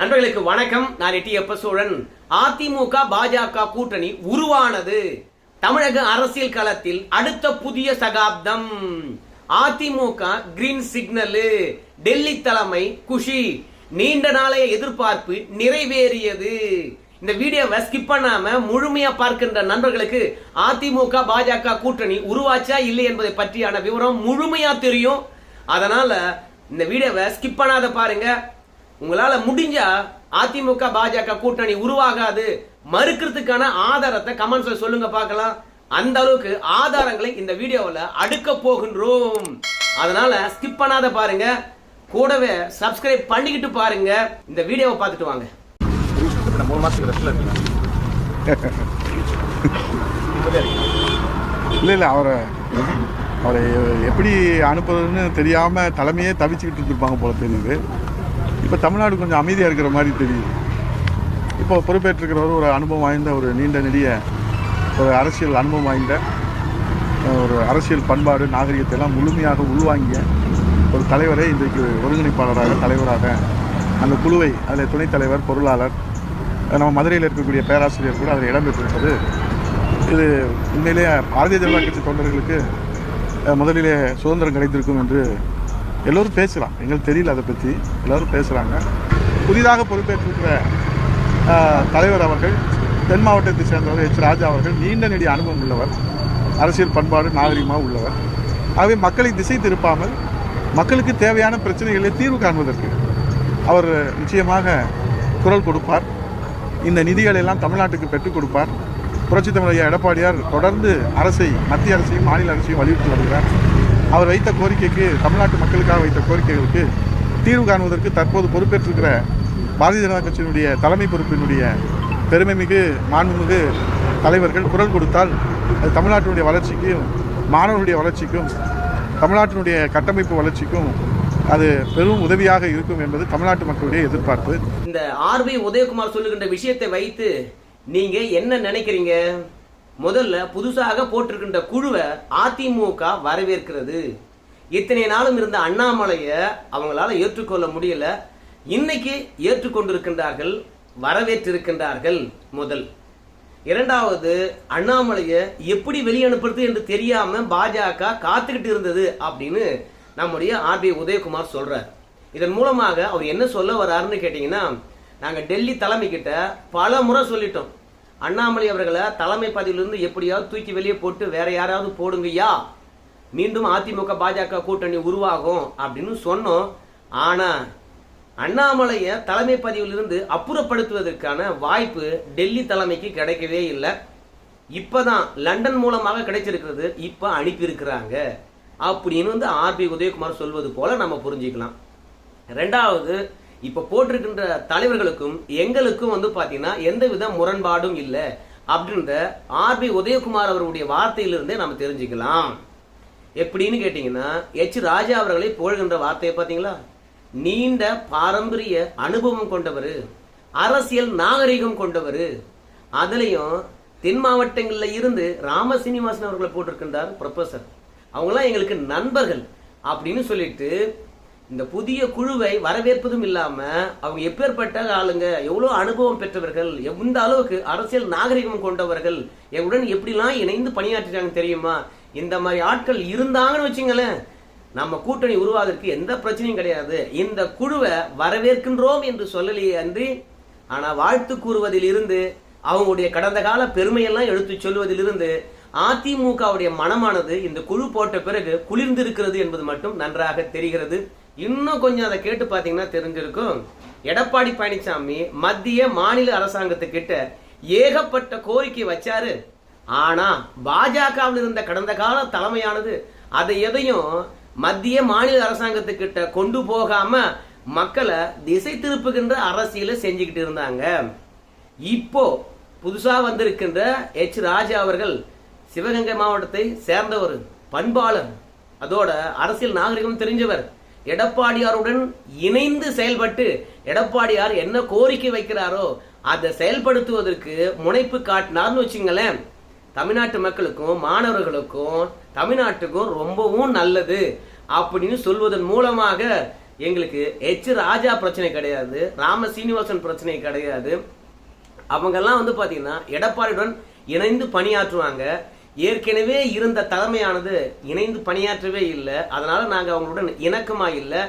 நண்பர்களுக்கு வணக்கம். நான் எட்டி எப்ப சோழன் அதிமுக பாஜக கூட்டணி உருவானது. தமிழக அரசியல் களத்தில் அடுத்த புதிய சகாப்தம். அதிமுக கிரீன் சிக்னல் டெல்லி தலைமை குஷி. நீண்ட நாளைய எதிர்பார்ப்பு நிறைவேறியது. இந்த வீடியோவை ஸ்கிப் பண்ணாம முழுமையா பார்க்கின்ற நண்பர்களுக்கு அதிமுக பாஜக கூட்டணி உருவாச்சா இல்லை என்பதை பற்றியான விவரம் முழுமையா தெரியும். அதனால இந்த வீடியோவை ஸ்கிப் பண்ணாத பாருங்க. உங்களால முடிஞ்சா அதிமுக பாஜக கூட்டணி உருவாகாது. மறுக்கிறதுக்கான ஆதாரத்தை கமெண்ட்ஸ்ல சொல்லுங்க பார்க்கலாம். அந்த அளவுக்கு ஆதாரங்களை இந்த வீடியோவில் அடுக்க போகின்றோம். அதனால ஸ்கிப் பண்ணாத பாருங்க. கூடவே சப்ஸ்கிரைப் பண்ணிக்கிட்டு பாருங்க. இந்த வீடியோவை பார்த்துட்டு வாங்க. மூணு மாசத்துக்கு ரெஸ்ட்ல இல்லை இல்லை அவரை அவரை எப்படி அனுப்புறதுன்னு தெரியாமல் தலைமையே தவிச்சுக்கிட்டு இருந்திருப்பாங்க போல தெரியுது. இப்போ தமிழ்நாடு கொஞ்சம் அமைதியாக இருக்கிற மாதிரி தெரியுது. இப்போ பொறுப்பேற்றிருக்கிறவர் ஒரு அனுபவம் வாய்ந்த ஒரு நீண்ட நெடிய ஒரு அரசியல் அனுபவம் வாய்ந்த ஒரு அரசியல் பண்பாடு நாகரிகத்தை எல்லாம் முழுமையாக உள்வாங்கிய ஒரு தலைவரை இன்றைக்கு ஒருங்கிணைப்பாளராக தலைவராக அந்த குழுவை அதில் துணைத் தலைவர் பொருளாளர் நம்ம மதுரையில் இருக்கக்கூடிய பேராசிரியர் கூட அதில் இடம்பெற்றிருப்பது இது உண்மையிலேயே பாரதிய ஜனதா கட்சி தொண்டர்களுக்கு முதலிலே சுதந்திரம் கிடைத்திருக்கும் என்று எல்லோரும் பேசலாம். எங்களுக்கு தெரியல அதை பற்றி எல்லோரும் பேசுகிறாங்க புதிதாக பொறுப்பேற்றிருக்கிற தலைவர் அவர்கள் தென் மாவட்டத்தை சேர்ந்தவர் எச் ராஜா அவர்கள் நீண்ட நெடிய அனுபவம் உள்ளவர். அரசியல் பண்பாடு நாகரிகமாக உள்ளவர். ஆகவே மக்களை திசை திருப்பாமல் மக்களுக்கு தேவையான பிரச்சனைகளை தீர்வு காண்பதற்கு அவர் நிச்சயமாக குரல் கொடுப்பார். இந்த நிதிகளை எல்லாம் தமிழ்நாட்டுக்கு பெற்றுக் கொடுப்பார். புரட்சித் தமிழ் எடப்பாடியார் தொடர்ந்து அரசை மத்திய அரசையும் மாநில அரசையும் வலியுறுத்தி வருகிறார். அவர் வைத்த கோரிக்கைக்கு தமிழ்நாட்டு மக்களுக்காக வைத்த கோரிக்கைகளுக்கு தீர்வு காணுவதற்கு தற்போது பொறுப்பேற்றிருக்கிற பாரதிய ஜனதா கட்சியினுடைய தலைமை பொறுப்பினுடைய பெருமைமிகு மாண்புமிகு தலைவர்கள் குரல் கொடுத்தால் அது தமிழ்நாட்டினுடைய வளர்ச்சிக்கும் மாணவர்களுடைய வளர்ச்சிக்கும் தமிழ்நாட்டினுடைய கட்டமைப்பு வளர்ச்சிக்கும் அது பெரும் உதவியாக இருக்கும் என்பது தமிழ்நாட்டு மக்களுடைய எதிர்பார்ப்பு. இந்த ஆர்பி உதயகுமார் சொல்லுகின்ற விஷயத்தை வைத்து நீங்க என்ன நினைக்கிறீங்க? முதல்ல புதுசாக போட்டிருக்கின்ற குழுவை அதிமுக வரவேற்கிறது. இத்தனை நாளும் இருந்த அண்ணாமலையை அவங்களால ஏற்றுக்கொள்ள முடியல. இன்னைக்கு ஏற்றுக்கொண்டிருக்கின்றார்கள் வரவேற்றிருக்கின்றார்கள் முதல். இரண்டாவது அண்ணாமலையை எப்படி வெளியனுப்புறது என்று தெரியாம பாஜக காத்துக்கிட்டு இருந்தது அப்படின்னு நம்முடைய ஆர்பி உதயகுமார் சொல்றார். இதன் மூலமாக அவர் என்ன சொல்ல வர்றாருன்னு கேட்டீங்கன்னா நாங்க டெல்லி தலைமை கிட்ட பல முறை சொல்லிட்டோம். அண்ணாமலை அவர்களை தலைமை பதவியிலிருந்து எப்படியாவது தூக்கி வெளியே போட்டு வேற யாராவது போடுங்கய்யா. மீண்டும் அதிமுக பாஜக கூட்டணி உருவாகும் அப்படின்னு சொன்னோம். ஆனா அண்ணாமலைய தலைமை பதவியிலிருந்து அப்புறப்படுத்துவதற்கான வாய்ப்பு டெல்லி தலைமைக்கு கிடைக்கவே இல்லை. இப்பதான் லண்டன் மூலமாக கிடைச்சிருக்கிறது. இப்ப அனுப்பியிருக்கிறாங்க. அப்படின்னு வந்து ஆர்பி உதயகுமார் சொல்வது போல நம்ம புரிஞ்சுக்கலாம். ரெண்டாவது இப்ப போட்டிருக்கின்ற தலைவர்களுக்கும் எங்களுக்கும் வந்து பாத்தீங்கன்னா எந்தவித முரண்பாடும் இல்லை. அப்படின்ற ஆர்பி உதயகுமார் அவருடைய வார்த்தையிலிருந்தே நம்ம தெரிஞ்சுக்கலாம். எப்படின்னு கேட்டீங்கன்னா எச் ராஜா அவர்களை புகழ்கின்ற வார்த்தையை பார்த்தீங்களா நீண்ட பாரம்பரிய அனுபவம் கொண்டவர் அரசியல் நாகரிகம் கொண்டவர். அதுலயும் தென் மாவட்டங்கள்ல இருந்து ராம சீனிவாசன் அவர்களை போட்டிருக்கின்றார் ப்ரொஃபஸர் அவங்களாம் எங்களுக்கு நண்பர்கள் அப்படின்னு சொல்லிட்டு இந்த புதிய குழுவை வரவேற்பதும் இல்லாம அவங்க எப்பேற்பட்ட ஆளுங்க எவ்வளவு அனுபவம் பெற்றவர்கள் எந்த அளவுக்கு அரசியல் நாகரிகம் கொண்டவர்கள் எங்களுடன் எப்படிலாம் இணைந்து பணியாற்றிட்டாங்க தெரியுமா? இந்த மாதிரி ஆட்கள் இருந்தாங்கன்னு வச்சுங்களேன் நம்ம கூட்டணி உருவாவதற்கு எந்த பிரச்சனையும் கிடையாது. இந்த குழுவை வரவேற்கின்றோம் என்று சொல்லலையே அன்றி ஆனா வாழ்த்து கூறுவதில் இருந்து அவங்களுடைய கடந்த கால பெருமையெல்லாம் எடுத்து சொல்வதிலிருந்து அதிமுகவுடைய மனமானது இந்த குழு போட்ட பிறகு குளிர்ந்திருக்கிறது என்பது மட்டும் நன்றாக தெரிகிறது. இன்னும் கொஞ்சம் அதை கேட்டு பார்த்தீங்கன்னா தெரிஞ்சிருக்கும். எடப்பாடி பழனிசாமி மத்திய மாநில அரசாங்கத்துக்கிட்ட ஏகப்பட்ட கோரிக்கை வச்சாரு. ஆனா பாஜகவில் இருந்த கடந்த கால தலைமையானது அதை எதையும் மத்திய மாநில அரசாங்கத்துக்கிட்ட கொண்டு போகாம மக்களை திசை திருப்புகின்ற அரசியலை செஞ்சுக்கிட்டு இருந்தாங்க. இப்போ புதுசா வந்திருக்கின்ற எச் ராஜா அவர்கள் சிவகங்கை மாவட்டத்தை சேர்ந்தவர் பண்பாளர். அதோட அரசியல் நாகரிகம் தெரிஞ்சவர். எடப்பாடியாருடன் இணைந்து செயல்பட்டு எடப்பாடியார் என்ன கோரிக்கை வைக்கிறாரோ அதை செயல்படுத்துவதற்கு முனைப்பு காட்டினார்னு வச்சுங்களேன். தமிழ்நாட்டு மக்களுக்கும் மாணவர்களுக்கும் தமிழ்நாட்டுக்கும் ரொம்பவும் நல்லது அப்படின்னு சொல்வதன் மூலமாக எங்களுக்கு ஹெச் ராஜா பிரச்சனை கிடையாது ராம சீனிவாசன் பிரச்சனை கிடையாது. அவங்கெல்லாம் வந்து பார்த்தீங்கன்னா எடப்பாடியுடன் இணைந்து பணியாற்றுவாங்க. ஏற்கனவே இருந்த தலைமையானது இணைந்து பணியாற்றவே இல்லை. அதனால நாங்கள் அவங்களுடன் இணக்கமா இல்லை.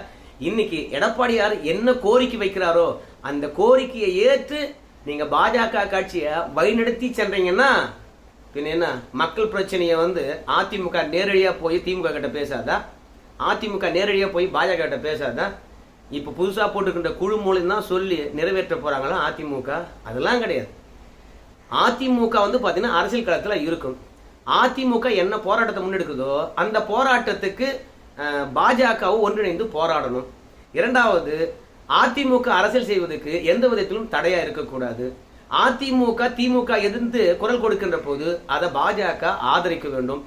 இன்னைக்கு எடப்பாடியார் என்ன கோரிக்கை வைக்கிறாரோ அந்த கோரிக்கையை ஏற்று நீங்க பாஜக கட்சியை வழிநடத்தி சென்றீங்கன்னா பின் என்ன? மக்கள் பிரச்சனையை வந்து அதிமுக நேரடியாக போய் திமுக கிட்ட பேசாதா? அதிமுக நேரடியாக போய் பாஜக கிட்ட பேசாதா? இப்போ புதுசாக போட்டுக்கின்ற குழு மூலம் தான் சொல்லி நிறைவேற்ற போகிறாங்களா அதிமுக? அதெல்லாம் கிடையாது. அதிமுக வந்து பார்த்தீங்கன்னா அரசியல் களத்தில் இருக்கும். அதிமுக என்ன போராட்டத்தை முன்னெடுக்குதோ அந்த போராட்டத்துக்கு பாஜகவும் ஒன்றிணைந்து போராடணும். இரண்டாவது அதிமுக அரசியல் செய்வதற்கு எந்த விதத்திலும் தடையா இருக்கக்கூடாது. அதிமுக திமுக எதிர்த்து குரல் கொடுக்கின்ற போது அதை பாஜக ஆதரிக்க வேண்டும்.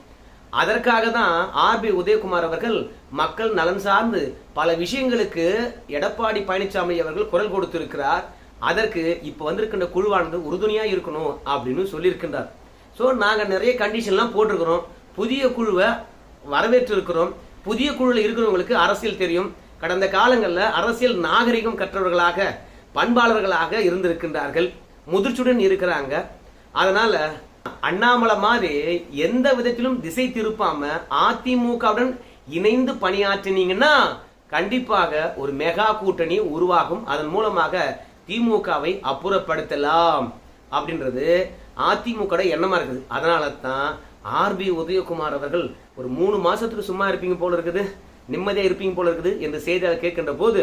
அதற்காக தான் ஆர்பி உதயகுமார் அவர்கள் மக்கள் நலன் சார்ந்து பல விஷயங்களுக்கு எடப்பாடி பழனிசாமி அவர்கள் குரல் கொடுத்திருக்கிறார். அதற்கு இப்ப வந்திருக்கின்ற குழுவானது உறுதுணையா இருக்கணும் அப்படின்னு சொல்லியிருக்கின்றார். ஸோ நாங்கள் நிறைய கண்டிஷன்லாம் போட்டிருக்கிறோம். புதிய குழுவை வரவேற்று இருக்கிறோம் புதிய குழுவில் இருக்கிறவங்களுக்கு அரசியல் தெரியும். கடந்த காலங்களில் அரசியல் நாகரிகம் கற்றவர்களாக பண்பாளர்களாக இருந்திருக்கின்றார்கள். முதிர்ச்சியுடன் இருக்கிறாங்க. அதனால அண்ணாமலை மாதிரி எந்த விதத்திலும் திசை திருப்பாம அதிமுகவுடன் இணைந்து பணியாற்றினீங்கன்னா கண்டிப்பாக ஒரு மெகா கூட்டணி உருவாகும். அதன் மூலமாக திமுகவை அப்புறப்படுத்தலாம். அப்படின்றது அதிமுக எண்ணமா இருக்குது. அதனால தான் ஆர்பி உதயகுமார் அவர்கள் ஒரு மூணு மாசத்துக்கு சும்மா இருப்பீங்க போல இருக்குது நிம்மதியா இருப்பீங்க போல இருக்குது என்று செய்தியாளர் கேட்கின்ற போது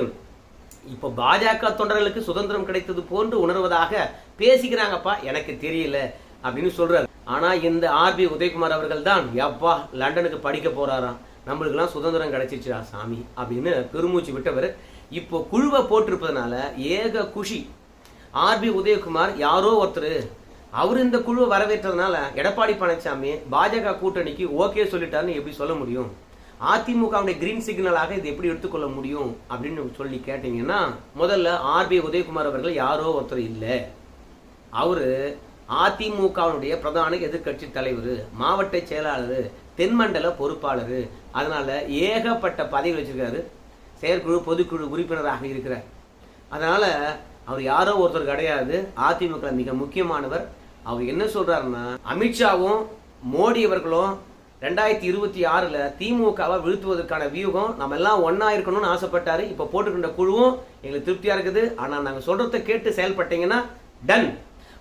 இப்ப பாஜக தொண்டர்களுக்கு சுதந்திரம் கிடைத்தது போன்று உணர்வதாக பேசிக்கிறாங்கப்பா எனக்கு தெரியல அப்படின்னு சொல்றாரு. ஆனா இந்த ஆர்பி உதயகுமார் அவர்கள் தான் எப்பா லண்டனுக்கு படிக்க போறாராம். நம்மளுக்கெல்லாம் சுதந்திரம் கிடைச்சிச்சுடா சாமி அப்படின்னு பெருமூச்சு விட்டவர். இப்போ குழுவை போட்டிருப்பதனால ஏக குஷி. ஆர்பி உதயகுமார் யாரோ ஒருத்தர் அவர் இந்த குழுவை வரவேற்றதுனால எடப்பாடி பழனிசாமி பாஜக கூட்டணிக்கு ஓகே சொல்லிட்டாருன்னு எப்படி சொல்ல முடியும்? அதிமுகவுடைய கிரீன் சிக்னலாக இது எப்படி எடுத்துக்கொள்ள முடியும் அப்படின்னு சொல்லி கேட்டீங்கன்னா முதல்ல ஆர்பி உதயகுமார் அவர்கள் யாரோ ஒருத்தர் இல்லை. அவரு அதிமுகவினுடைய பிரதான எதிர்க்கட்சி தலைவர் மாவட்ட செயலாளர் தென்மண்டல பொறுப்பாளர். அதனால ஏகப்பட்ட பதவி வச்சிருக்காரு. செயற்குழு பொதுக்குழு உறுப்பினராக இருக்கிறார். அதனால அவர் யாரோ ஒருத்தர் கிடையாது. அதிமுக மிக முக்கியமானவர் அவர் என்ன சொல்றாருன்னா அமித்ஷாவும் மோடி அவர்களும் ரெண்டாயிரத்தி இருபத்தி ஆறில் திமுகவை வீழ்த்துவதற்கான வியூகம் நம்ம எல்லாம் ஒன்றா இருக்கணும்னு ஆசைப்பட்டாரு. இப்போ போட்டுக்கின்ற குழுவும் எங்களுக்கு திருப்தியா இருக்குது. ஆனால் நாங்கள் சொல்கிறத கேட்டு செயல்பட்டீங்கன்னா டன்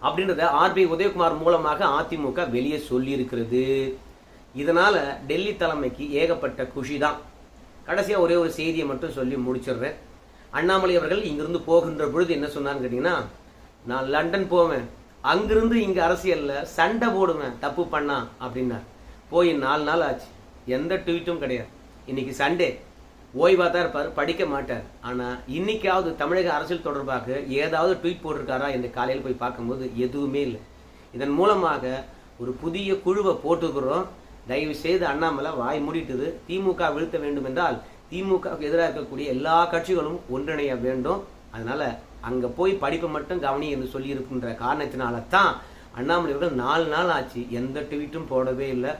அப்படின்றத ஆர்பி உதயகுமார் மூலமாக அதிமுக வெளியே சொல்லியிருக்கிறது. இதனால் இதனால டெல்லி தலைமைக்கு ஏகப்பட்ட குஷி தான் கடைசியாக ஒரே ஒரு செய்தியை மட்டும் சொல்லி முடிச்சிடுறேன். அண்ணாமலை அவர்கள் இங்கிருந்து போகின்ற பொழுது என்ன சொன்னான்னு கேட்டிங்கன்னா நான் லண்டன் போவேன். அங்கிருந்து இங்கே அரசியலில் சண்டை போடுவேன் தப்பு பண்ணா அப்படின்னார். போய் நாலு நாள் ஆச்சு. எந்த ட்வீட்டும் கிடையாது. இன்னைக்கு சண்டே. ஓய்வாக தான் இருப்பார் படிக்க மாட்டார். ஆனால் இன்னைக்காவது தமிழக அரசியல் தொடர்பாக ஏதாவது ட்வீட் போட்டிருக்காரா என்று காலையில் போய் பார்க்கும்போது எதுவுமே இல்லை. இதன் மூலமாக ஒரு புதிய குழுவை போட்டுக்கிறோம் தயவு செய்து அண்ணாமலை வாய் மூடிட்டுது. திமுக வீழ்த்த வேண்டும் என்றால் திமுகவுக்கு எதிராக இருக்கக்கூடிய எல்லா கட்சிகளும் ஒன்றிணைய வேண்டும். அதனால அங்கே போய் படிப்பை மட்டும் கவனி என்று சொல்லியிருக்கின்ற காரணத்தினால தான் அண்ணாமலை அவர்கள் நாலு நாள் ஆச்சு எந்த ட்வீட்டும் போடவே இல்லை.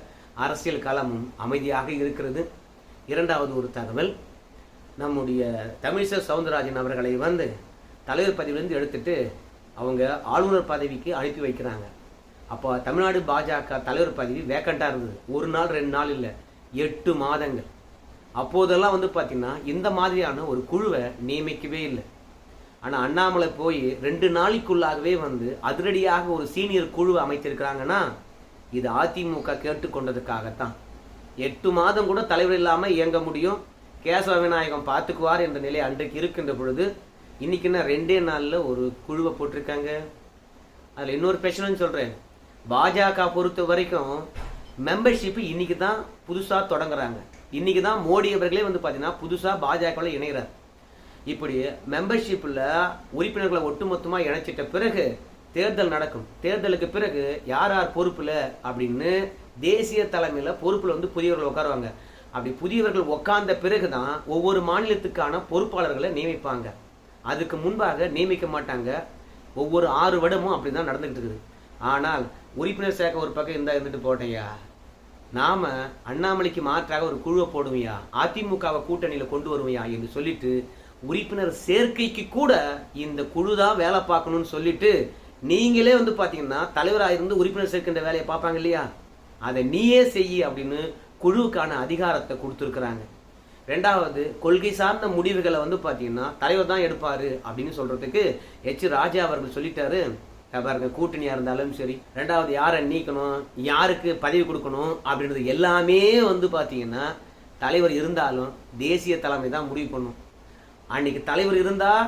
அரசியல் களமும் அமைதியாக இருக்கிறது. இரண்டாவது ஒரு தகவல் நம்முடைய தமிழிசை சவுந்தரராஜன் அவர்களை வந்து தலைவர் பதவியிலிருந்து எடுத்துட்டு அவங்க ஆளுநர் பதவிக்கு அனுப்பி வைக்கிறாங்க. அப்போ தமிழ்நாடு பாஜக தலைவர் பதவி வேக்கண்டாக இருந்தது. ஒரு நாள் ரெண்டு நாள் இல்லை. எட்டு மாதங்கள். அப்போதெல்லாம் வந்து பார்த்திங்கன்னா இந்த மாதிரியான ஒரு குழுவை நியமிக்கவே இல்லை. ஆனால் அண்ணாமலை போய் ரெண்டு நாளைக்குள்ளாகவே வந்து அதிரடியாக ஒரு சீனியர் குழு அமைத்திருக்கிறாங்கன்னா இது அதிமுக கேட்டுக்கொண்டதுக்காகத்தான் எட்டு மாதம் கூட தலைவர் இல்லாமல் இயங்க முடியும். கேசவ விநாயகம் பார்த்துக்குவார் என்ற நிலை அன்றைக்கு இருக்கின்ற பொழுது இன்னைக்குன்னா ரெண்டே நாளில் ஒரு குழுவை போட்டிருக்காங்க? அதில் இன்னொரு பிரச்சனைன்னு சொல்கிறேன் பாஜக பொறுத்த வரைக்கும் மெம்பர்ஷிப்பு இன்னைக்கு தான் புதுசாக தொடங்குறாங்க. இன்னைக்கு தான் மோடி அவர்களே வந்து பார்த்தீங்கன்னா புதுசாக பாஜகவில் இணைகிறார். இப்படி மெம்பர்ஷிப்பில் உறுப்பினர்களை ஒட்டுமொத்தமாக இணைச்சிட்ட பிறகு தேர்தல் நடக்கும். தேர்தலுக்கு பிறகு யார் யார் பொறுப்பில் அப்படின்னு தேசிய தலைமையில் பொறுப்பில் வந்து புதியவர்கள் உட்காருவாங்க. அப்படி புதியவர்கள் உட்கார்ந்த பிறகு தான் ஒவ்வொரு மாநிலத்துக்கான பொறுப்பாளர்களை நியமிப்பாங்க. அதுக்கு முன்பாக நியமிக்க மாட்டாங்க. ஒவ்வொரு ஆறு வருடமும் அப்படி தான் நடந்துகிட்டு இருக்குது. ஆனால் உறுப்பினர் சேர்க்க ஒரு பக்கம் இருந்தால் இருந்துட்டு போட்டேயா நாம அண்ணாமலைக்கு மாற்றாக ஒரு குழுவை போடுவியா? அதிமுகவை கூட்டணியில் கொண்டு வருவியா? என்று சொல்லிட்டு உறுப்பினர் சேர்க்கைக்கு கூட இந்த குழு தான் வேலை பார்க்கணும்னு சொல்லிட்டு நீங்களே வந்து பார்த்தீங்கன்னா தலைவராக இருந்து உறுப்பினர் சேர்க்கின்ற வேலையை பார்ப்பாங்க இல்லையா? அதை நீயே செய் அப்படின்னு குழுவுக்கான அதிகாரத்தை கொடுத்துருக்குறாங்க. ரெண்டாவது கொள்கை சார்ந்த முடிவுகளை வந்து பார்த்தீங்கன்னா தலைவர் தான் எடுப்பார் அப்படின்னு சொல்கிறதுக்கு எச். ராஜா அவர்கள் சொல்லிட்டாரு. பாருங்க கூட்டணியாக இருந்தாலும் சரி. ரெண்டாவது யாரை நீக்கணும்? யாருக்கு பதவி கொடுக்கணும்? அப்படின்றது எல்லாமே வந்து பார்த்தீங்கன்னா தலைவர் இருந்தாலும் தேசிய தலைமை தான் முடிவு பண்ணும். அன்னைக்கு தலைவர் இருந்தால்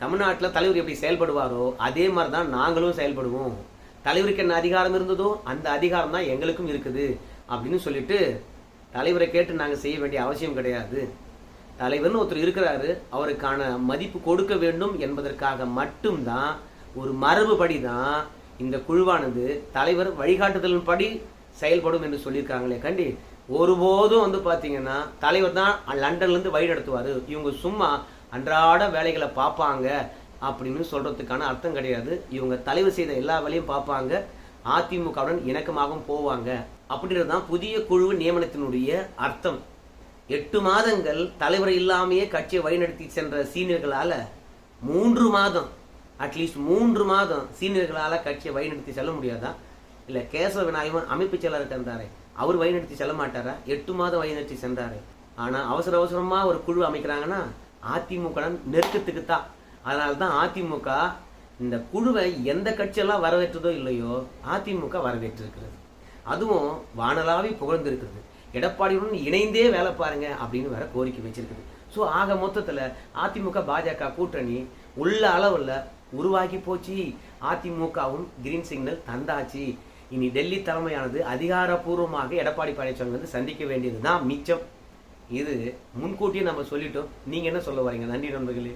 தமிழ்நாட்டில் தலைவர் எப்படி செயல்படுவாரோ அதே மாதிரி தான் நாங்களும் செயல்படுவோம். தலைவருக்கு என்ன அதிகாரம் இருந்ததோ அந்த அதிகாரம் தான் எங்களுக்கும் இருக்குது அப்படின்னு சொல்லிட்டு தலைவரை கேட்டு நாங்கள் செய்ய வேண்டிய அவசியம் கிடையாது. தலைவர்னு ஒருத்தர் இருக்கிறாரு அவருக்கான மதிப்பு கொடுக்க வேண்டும் என்பதற்காக மட்டும்தான் ஒரு மரபுபடி தான் இந்த குழுவானது தலைவர் வழிகாட்டுதலின்படி செயல்படும் என்று சொல்லியிருக்காங்களே கண்டி. ஒருபோதும் வந்து பார்த்தீங்கன்னா தலைவர் தான் லண்டன்லேருந்து வழி நடத்துவார். இவங்க சும்மா அன்றாட வேலைகளை பார்ப்பாங்க அப்படின்னு சொல்கிறதுக்கான அர்த்தம் கிடையாது. இவங்க தலைவர் செய்த எல்லா வேலையும் பார்ப்பாங்க. அதிமுகவுடன் இணக்கமாகவும் போவாங்க. அப்படின்றது தான் புதிய குழு நியமனத்தினுடைய அர்த்தம். எட்டு மாதங்கள் தலைவர் இல்லாமையே கட்சியை வழிநடத்தி சென்ற சீனியர்களால் மூன்று மாதம் அட்லீஸ்ட் மூன்று மாதம் சீனியர்களால் கட்சியை வழிநடத்தி செல்ல முடியாதா? இல்லை கேசவ விநாயகன் அமைப்பு செயலாளர் இருந்தாரே அவர் வழிநடத்தி செல்ல மாட்டாரா? எட்டு மாதம் வழிநடத்தி சென்றாரு. ஆனால் அவசர அவசரமாக ஒரு குழு அமைக்கிறாங்கன்னா அதிமுக நெருக்கத்துக்கு தான் அதனால தான் அதிமுக இந்த குழுவை எந்த கட்சியெல்லாம் வரவேற்றதோ இல்லையோ அதிமுக வரவேற்றிருக்கிறது. அதுவும் வானலாவி புகழ்ந்திருக்கிறது. எடப்பாடியுடன் இணைந்தே வேலை பாருங்க அப்படின்னு வேற கோரிக்கை வச்சிருக்குது. ஸோ ஆக மொத்தத்தில் அதிமுக பாஜக கூட்டணி உள்ள அளவில் உருவாகி போச்சு. அதிமுகவும் கிரீன் சிக்னல் தந்தாச்சு. இனி டெல்லி தலைமையானது அதிகாரப்பூர்வமாக எடப்பாடி பழனிசாமி வந்து சந்திக்க வேண்டியது தான் மிச்சம். இது முன்கூட்டியே நம்ம சொல்லிட்டோம். நீங்க என்ன சொல்ல வரீங்க? நன்றி நண்பர்களே.